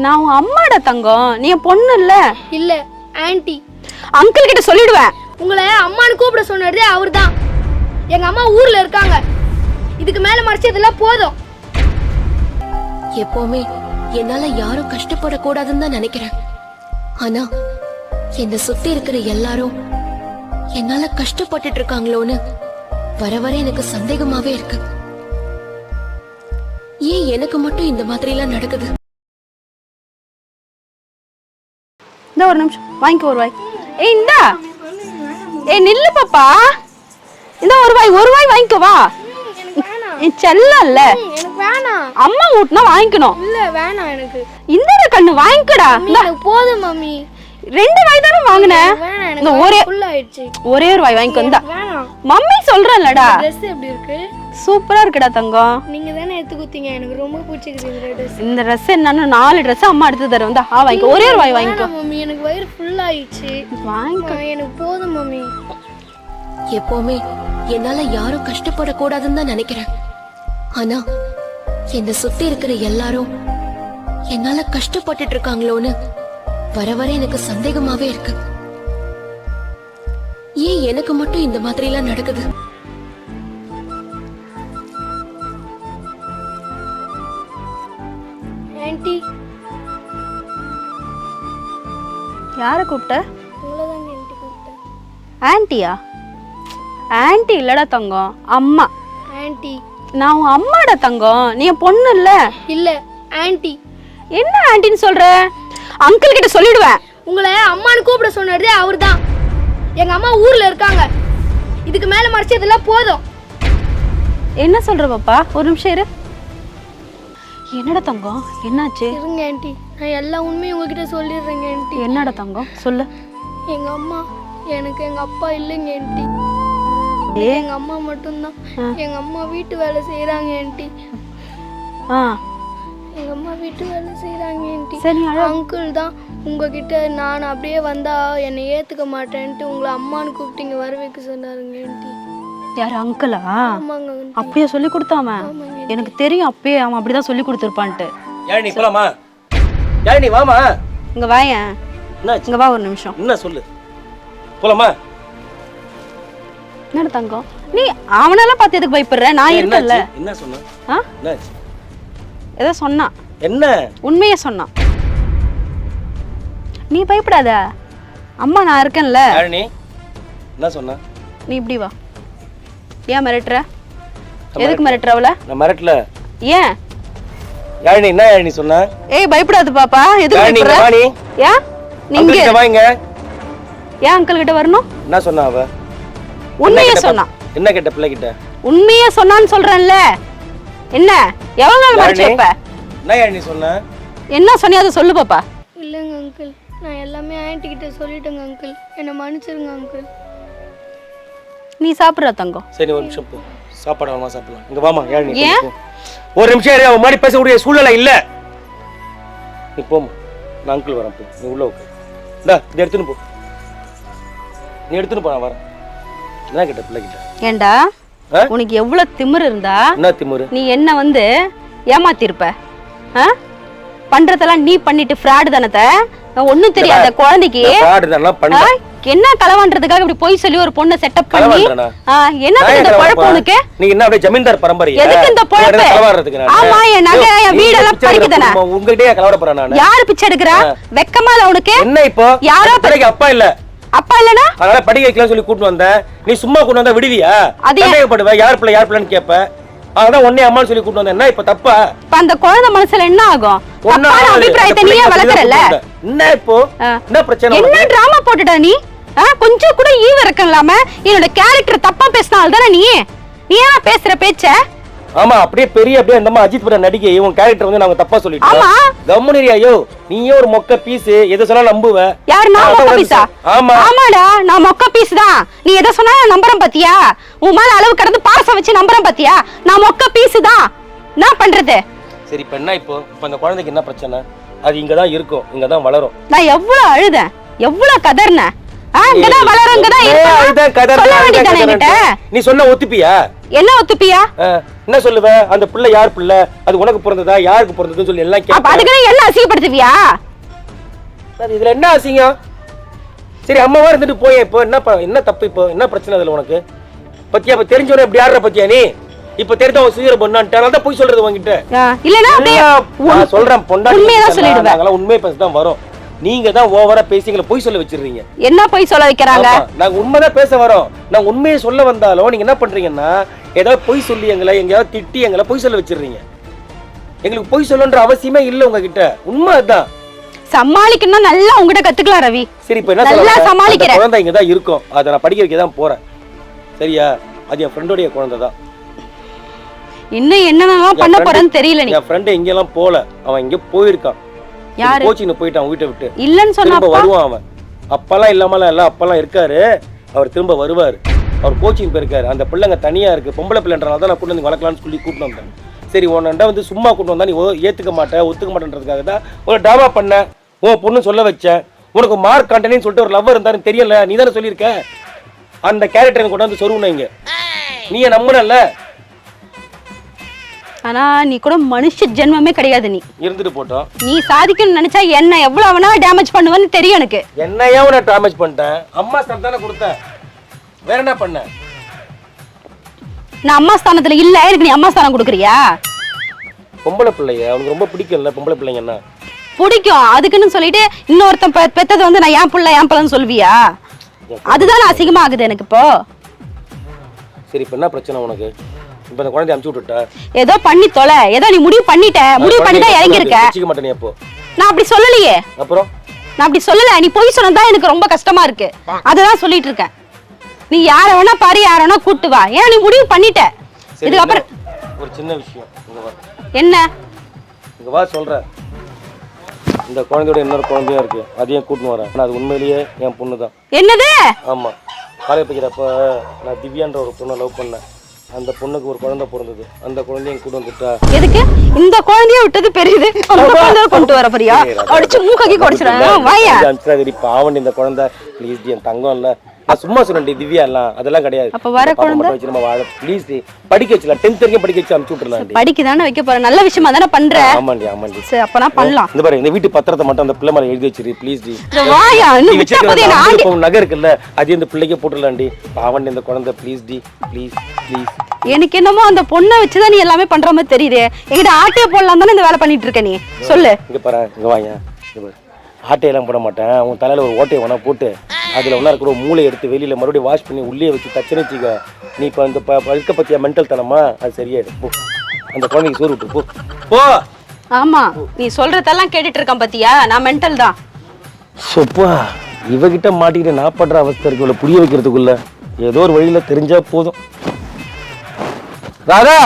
நான் உன் அம்மாட தங்கம். நீ என் பொண்ணு இல்ல? இல்ல ஆன்ட்டி அங்கிள் கிட்ட சொல்லிடுவேன். உங்களை அம்மான்னு கூப்பிட சொன்னதே அவர்தான். எங்க அம்மா ஊர்ல இருக்காங்க. இதுக்கு மேல மறைச்சதெல்லாம் போதும். எப்பவுமே என்னால யாரும் கஷ்டப்படக்கூடாதுன்னு தான் நினைக்கிறேன். ஆனா என்னை சுத்தி இருக்கிற எல்லாரும் என்னால கஷ்டப்பட்டுட்டு இருக்காங்களோன்னு வர வர எனக்கு சந்தேகமாவே இருக்கு. ஏன் எனக்கு மட்டும் இந்த மாதிரி எல்லாம் நடக்குது? இந்த ஒரு நிமிஷம் வாங்கிக்கோ ஒரு வாய். ஏய் இந்தா. ஏய் நில்லு பாப்பா. இந்த ஒரு வாய் ஒரு வாய் வாங்கிக்கோ வா. வேணாம். அம்மா ஊட்டினா வாங்கிக்கணும். இல்ல வேணாம் எனக்கு. இந்த கண்ணு வாங்கிக்கடா. போதும் மம்மி. ரெண்டு வாய் தானே வாங்கின? ஒரே ஒரே ஒரு வாய் வாங்கிக்கோ மம்மி சொல்றேன்லடா. ட்ரெஸ் எப்படி இருக்கு? சூப்பரா இருக்குடா தங்கம். நீங்க தானே எடுத்து கொடுத்தீங்க. எனக்கு ரொம்ப பிடிச்சிருக்குது இந்த ட்ரெஸ் இந்த ட்ரெஸ் என்னன்னு நாலு ட்ரெஸ் அம்மா எடுத்து தருவேன் இந்தா, ஆ வாங்கிக்கோ. ஒரே ஒரு வாய் வாங்கிக்கோ. மம்மி. எனக்கு வயிறு ஃபுல் ஆயிடுச்சு. வாங்கிக்கோ. எனக்கு போதும் மம்மி. எப்பவுமே என்னால யாரும் கஷ்டப்படக்கூடாதுன்னு தான் நினைக்கிறேன். ஆனா என்னை சுத்தி இருக்கிற எல்லாரும் என்னால கஷ்டப்பட்டுட்டு இருக்காங்களோன்னு வர வர எனக்கு சந்தேகமாவே இருக்கு. ஏன் எனக்கு மட்டும் இந்த மாதிரி எல்லாம் நடக்குது? யாரை கூப்பிட்ட? தான் ஆன்ட்டியா ஆன்ட்டி இல்லடா தங்கம் அம்மா. ஆன்ட்டி நான் உன் அம்மாடா தங்கம் நீ என் பொண்ணு இல்ல? இல்ல ஆன்ட்டி என்ன ஆன்ட்டின்னு சொல்ற? அங்கிள் கிட்ட சொல்லிடுவேன். உங்களை அம்மான்னு கூப்பிட சொன்னதே அவர்தான். எங்க அம்மா ஊர்ல இருக்காங்க. இதுக்கு மேல மறைச்சதெல்லாம் போதும். என்ன சொல்ற பாப்பா? ஒரு நிமிஷம் இரு. என்னடா தங்கம்? என்னாச்சு? இருங்க ஆன்ட்டி நான் எல்லா உண்மையும் உங்ககிட்ட சொல்லிடுறேங்க ஆன்ட்டி என்னடா தங்கம்? சொல்லு. எங்க அம்மா எனக்கு எங்க அப்பா இல்லைங்க ஆன்ட்டி எங்க அம்மா மட்டும்தான். எங்க அம்மா வீட்டு வேலை செய்யறாங்க ஆன்ட்டி ஆ. எங்க அம்மா வீட்டு வேலை செய்யறாங்க ஆன்ட்டி சரி அங்கிள் தான். உங்ககிட்ட நான் அப்படியே வந்தா என்னை ஏத்துக்க மாட்டேன்ட்டு உங்களை அம்மான்னு கூப்பிட்டு இங்க வர வைக்க சொன்னாருங்க ஆன்ட்டி யார் அங்கிளா. அப்படியே சொல்லி கொடுத்தாம ஆமாங்க எனக்கு தெரியும் அப்பயே அவன் அப்படிதான் சொல்லி கொடுத்துருப்பான்ட்டு. யாழினி போலாமா? யாழினி வாமா. இங்க வாயேன். இங்க வா ஒரு நிமிஷம். என்ன சொல்லு? போலாமா? என்னடா தங்கம்? நீ அவனெல்லாம் பார்த்து எதுக்கு பயப்படுற? நான் இருக்கேன்ல. என்னாச்சு என்ன சொன்ன? ஏதோ சொன்னான் என்ன? உண்மையே சொன்னான் நீ பயப்படாத. அம்மா நான் இருக்கேன்ல. என்ன சொன்ன? நீ இப்படி வா. ஏன் மிரட்டுற? எதுக்கு மிரட்டுற அவள? நான் மிரட்டல. ஏன்? யாழினி என்ன யாழினி சொன்ன? ஏய் பயப்படாத பாப்பா. எதுக்கு யாழினி பயப்படுற? நீ ஏன்? நீங்க. இங்க. ஏன் அங்கிள் கிட்ட வரணும்? என்ன சொன்னா அவ? உண்மையே பா- என்ன கேட்ட பிள்ளை கிட்ட உண்மையே சொன்னான்னு சொல்றேன்ல. என்ன? எவ்வளவு நாள் மறைச்சு யாழினி வைப்ப? என்ன யாழினி சொன்ன? என்ன சொன்னியோ அதை சொல்லு பாப்பா. இல்லைங்க அங்கிள். நான் எல்லாமே ஆன்ட்டி கிட்ட சொல்லிட்டேங்க அங்கிள். என்னை மன்னிச்சிருங்க அங்கிள். நீ சாப்பிடுற தங்கம். சரி ஒரு நிமிஷம் போ. சாப்பாடு வாமா சாப்பிடலாம் இங்க வாமா ஏன்? ஒரு நிமிஷம் இரு அவன் முன்னாடி பேசக்கூடிய சூழ்நிலை இல்ல. நீ போமா நான் அங்கிள் வரேன் போ. நீ உள்ள உட்காரு. இந்தா இதை எடுத்துன்னு போ. நீ எடுத்துன்னு போ நான் வரேன். என்ன கேட்ட பிள்ளை கிட்ட ஏண்டா? உனக்கு எவ்வளவு திமிரு இருந்தா? என்ன திமுரு? நீ என்ன வந்து ஏமாத்திருப்ப? பண்றதெல்லாம் நீ பண்ணிட்டு ஃப்ராடு தானத்தை ஒண்ணும் தெரியாத குழந்தைக்கு. என்ன களவான்றதுக்காக இப்படி போய் சொல்லி ஒரு பொண்ணை செட்டப் பண்ணி என்னத்துக்கு இந்த குழப்பம் உனக்கு? நீ என்ன அப்படியே ஜமீன்தார் பரம்பரையா? எதுக்கு இந்த பொழப்பு? என்ன நான்? ஆமா, என் நகை, என் பிச்சை எடுக்கிற பறிக்குதானே? உங்ககிட்டயே கலவட போறேன் நானு? யாரு பிச்சை எடுக்கிறா? வெக்கமா இல்ல உனக்கு? என்ன இப்போ? யாரோ பிள்ளைக்கு அப்பா இல்ல. அப்பா இல்லனா அதனால படிக்க வைக்கலாம் சொல்லி கூட்டு வந்தேன் நீ சும்மா கூட்டு வந்தா விடுவியா? சந்தேகப்படுவ. யார் பிள்ளை யார் பிள்ளைன்னு கேப்ப. அதான் உன்னை அம்மான்னு சொல்லி கூட்டு வந்தேன். என்ன இப்ப தப்பா? இப்ப அந்த குழந்தை மனசுல என்ன ஆகும். அபிப்பிராயத்தை நீயே வந்தேன். என்ன இப்போ. என்ன பிரச்சனை என்ன? டிராமா போட்டுட்ட நீ? கொஞ்சம் கூட ஈவ இறக்கம் இல்லாம என்னோட கேரக்டர் தப்பா பேசினால தானே நீ நீ ஏன் பேசுற பேச்ச? ஆமா அப்படியே பெரிய அப்படியே இந்த மாதிரி அஜித் பட நடிகை உன் கேரக்டர் வந்து நாங்க தப்பா சொல்லிட்டோம். ஆமா. கம்முனரி ஐயோ நீயே ஒரு மொக்க பீஸ் எதை சொன்னா நம்புவ. யாரு நான் மொக்க பீஸா ஆமா. ஆமாடா நான் மொக்க பீஸ் தான். நீ எதை சொன்னா நான் நம்புறேன் பாத்தியா? உன் மேல அளவு கடந்து பாசம் வச்சு நம்புறேன் பாத்தியா? நான் மொக்க பீஸ் தான். என்ன பண்றது? சரி இப்ப என்ன இப்போ? இப்ப அந்த குழந்தைக்கு என்ன பிரச்சனை? அது இங்க தான் இருக்கும் இங்க தான் வளரும். நான் எவ்வளவு அழுதேன் எவ்வளவு கதர்னேன் ஆ, இங்கதான் வளரும் இங்கதான் ஏய், அதுதான் இருப்பேன். கதர் சொல்ல தான், வேண்டியதானே கதர் என்கிட்ட? நீ சொன்ன ஒத்துப்பியா? என்ன ஒத்துப்பியா. என்ன சொல்லுவ? அந்த பிள்ளை யார் பிள்ளை? அது உனக்கு பிறந்ததா யாருக்கு பிறந்ததுன்னு சொல்லி எல்லாம் கேட்ப அதுக்குன்னு என்ன அசிங்கப்படுத்துவியா? அது இதுல என்ன அசிங்கம்? சரி அம்மாவா இருந்துட்டு போய் இப்போ என்ன என்ன தப்பு இப்போ? என்ன பிரச்சனை அதுல உனக்கு? பத்தியா இப்ப தெரிஞ்சவன இப்படி ஆடுற பத்தியா நீ? இப்ப தெரிஞ்ச உன் சீக்கிரம் பொண்ணான்ட்டு தான் போய் சொல்றது உங்ககிட்ட இல்லனா சொல்றேன் பொண்டாட்டி உண்மையை சொல்லிடுவேன். பேச தான் வரோம். நீங்க தான் ஓவரா பேசி எங்களை பொய் சொல்ல வச்சிடுறீங்க. என்ன போய் சொல்ல வைக்கிறாங்க? நாங்க உண்மைதான் பேச வரோம். நான் உண்மையை சொல்ல வந்தாலும் நீங்க என்ன பண்றீங்கன்னா ஏதாவது பொய் சொல்லி எங்களை எங்கேயாவது திட்டி எங்களை பொய் சொல்ல வச்சிடுறீங்க. எங்களுக்கு பொய் சொல்லணுன்ற அவசியமே இல்லை உங்ககிட்ட. உண்மை அதுதான். சமாளிக்கணும்னா நல்லா உங்ககிட்ட கத்துக்கலாம் ரவி. சரி இப்போ என்ன நல்லா? சமாளிக்கிறேன். குழந்தை இங்க தான் இருக்கும். அதை நான் படிக்க வைக்க தான் போறேன். சரியா? அது என் ஃப்ரெண்டோடைய குழந்தை தான். இன்னும் என்னென்னலாம் பண்ண போறேன்னு தெரியல நீ. என் ஃப்ரெண்டு எங்கெல்லாம் போல. அவன் இங்க போயிருக்கான். யாரு? கோச்சிங் போயிட்டான் வீட்டை விட்டு. இல்லன்னு சொன்னப்பா வருவான் அவன். அப்பெல்லாம் இல்லாமலாம் இல்ல அப்பெல்லாம் இருக்காரு. அவர் திரும்ப வருவார். அவர் கோச்சிங் போயிருக்காரு. அந்த பிள்ளைங்க தனியா இருக்கு. பொம்பளை பிள்ளைன்றனால தான் நான் கூட்டு வந்து வளர்க்கலாம்னு சொல்லி கூட்டு வந்தேன். சரி உன்னண்டா வந்து சும்மா கூட்டு வந்தா நீ ஓ- ஏத்துக்க மாட்டேன் ஒத்துக்க மாட்டேன்றதுக்காக தான் ஒரு டாமா பண்ண உன் பொண்ணு சொல்ல வச்சேன் உனக்கு மார்க் காண்டனேன்னு சொல்லிட்டு ஒரு லவ்வர் இருந்தாருன்னு தெரியல. நீ தானே சொல்லியிருக்க? அந்த கேரக்டர் கொண்டாந்து சொருவுன இங்க. நீ நம்புனல்ல? ஆனா நீ கூட மனுஷ ஜென்மமே கிடையாது நீ. இருந்துட்டு போட்டோம் நீ சாதிக்கணும்னு நினைச்சா என்ன எவ்வளவு வேணா டேமேஜ் பண்ணுவேன்னு தெரியும் எனக்கு. என்னையா நான் டேமேஜ் பண்ணிட்டேன்? அம்மா ஸ்தானம் தானே கொடுத்தேன் வேற என்ன பண்ண? நான் அம்மா ஸ்தானத்துல இல்ல எனக்கு நீ அம்மா ஸ்தானம் கொடுக்குறியா? பொம்பளை பிள்ளைய அவனுக்கு ரொம்ப பிடிக்கும்ல பொம்பளை பிள்ளைங்கன்னா பிடிக்கும். அதுக்குன்னு சொல்லிட்டு இன்னொருத்தன் பெ- பெத்தது வந்து நான் என் புள்ள என் பிள்ளைன்னு சொல்வியா அதுதான் அசிங்கமா ஆகுது எனக்கு இப்போ. சரி இப்போ என்ன பிரச்சனை உனக்கு? இப்போ அந்த குழந்தைய அமுச்சு விட்டுட்டா. ஏதோ பண்ணி தொலை. ஏதோ நீ முடிவு பண்ணிட்ட. முடிவு பண்ணி தான் இறங்கியிருக்க. வச்சுக்க மாட்டேன் நீ அப்போ. நான் அப்படி சொல்லலையே. அப்புறம்? நான் அப்படி சொல்லல. நீ பொய் சொன்னதா எனக்கு ரொம்ப கஷ்டமா இருக்கு. அதுதான் சொல்லிட்டு இருக்கேன். நீ யார வேணா பாரு யார வேணா கூட்டு வா. ஏன் நீ முடிவு பண்ணிட்ட. இதுக்கப்புறம்? ஒரு சின்ன விஷயம். இங்க வா. என்ன? இங்க வா சொல்றேன் இந்த குழந்தையோட இன்னொரு குழந்தையும் இருக்கு. அதையும் கூட்டின்னு வரேன். ஆனால் அது உண்மையிலேயே என் பொண்ணு தான் என்னது? ஆமா. காலேஜ் படிக்கிறப்ப நான் திவ்யான்ற ஒரு பொண்ணை லவ் பண்ணேன். அந்த பொண்ணுக்கு ஒரு குழந்தை பிறந்தது அந்த குழந்தையும் கூட்டு வந்துட்டா எதுக்கு இந்த குழந்தைய விட்டது பெரியது அந்த குழந்தைய கொண்டு வர போறியா அடிச்சு மூக்கி குடைச்சிடுறேன் வாயா அனுப்பிச்சாதடி பாவண்டி இந்த குழந்தை ப்ளீஸ் என் தங்கம் இல்ல நான் சும்மா சொன்னேன் திவ்யா எல்லாம் அதெல்லாம் கிடையாது. அப்ப வர மட்டும் வச்சு நம்ம வாழ ப்ளீஸ் படிக்க வச்சுலாம் டென்த் வரைக்கும் படிக்க வச்சு அனுப்பிச்சு விட்டுலாம் படிக்க தானே வைக்க போற? நல்ல விஷயமா தானே பண்ற? ஆமாண்டி ஆமாண்டி. சரி அப்பனா பண்ணலாம். இந்த பாரு இந்த வீட்டு பத்திரத்தை மட்டும் அந்த பிள்ளை மேல எழுதி வச்சிரு ப்ளீஸ் டி வாயா நீ நான் அந்த பவுன் நகை இருக்குல்ல அது இந்த பிள்ளைக்கே போட்டுடலாம்டி பாவண்டி இந்த குழந்தை ப்ளீஸ் டி ப்ளீஸ் ப்ளீஸ் எனக்கு என்னமோ அந்த பொண்ணை வச்சுதான் நீ எல்லாமே பண்ற மாதிரி தெரியுது. என்கிட்ட ஆட்டையை போடலாம் தானே இந்த வேலை பண்ணிட்டு இருக்க நீ? சொல்லு. இங்க பாரு இங்க பாரு. ஆட்டையெல்லாம் போட மாட்டேன். உன் தலையில ஒரு ஓட்டையை வேணா போட்டு. அதுல ஒன்றா இருக்கிற மூளை எடுத்து வெளியில மறுபடியும் வாஷ் பண்ணி உள்ளே வச்சு தச்சுன்னு வச்சுக்க நீ இப்போ இந்த ப பழுக்க பத்தியா மென்டல் தனமா? அது சரியாயிடும் போ. அந்த குழந்தைக்கு சோறு விட்டு போ. போ. ஆமா நீ சொல்றதெல்லாம் கேட்டுட்டு இருக்கான் பாத்தியா? நான் மென்டல் தான். சொப்பா இவகிட்ட மாட்டிக்கிட்டு நான் படுற அவஸ்தை இருக்கு இவளை புரிய வைக்கிறதுக்குள்ள. ஏதோ ஒரு வழியில தெரிஞ்சா போதும். ராதா!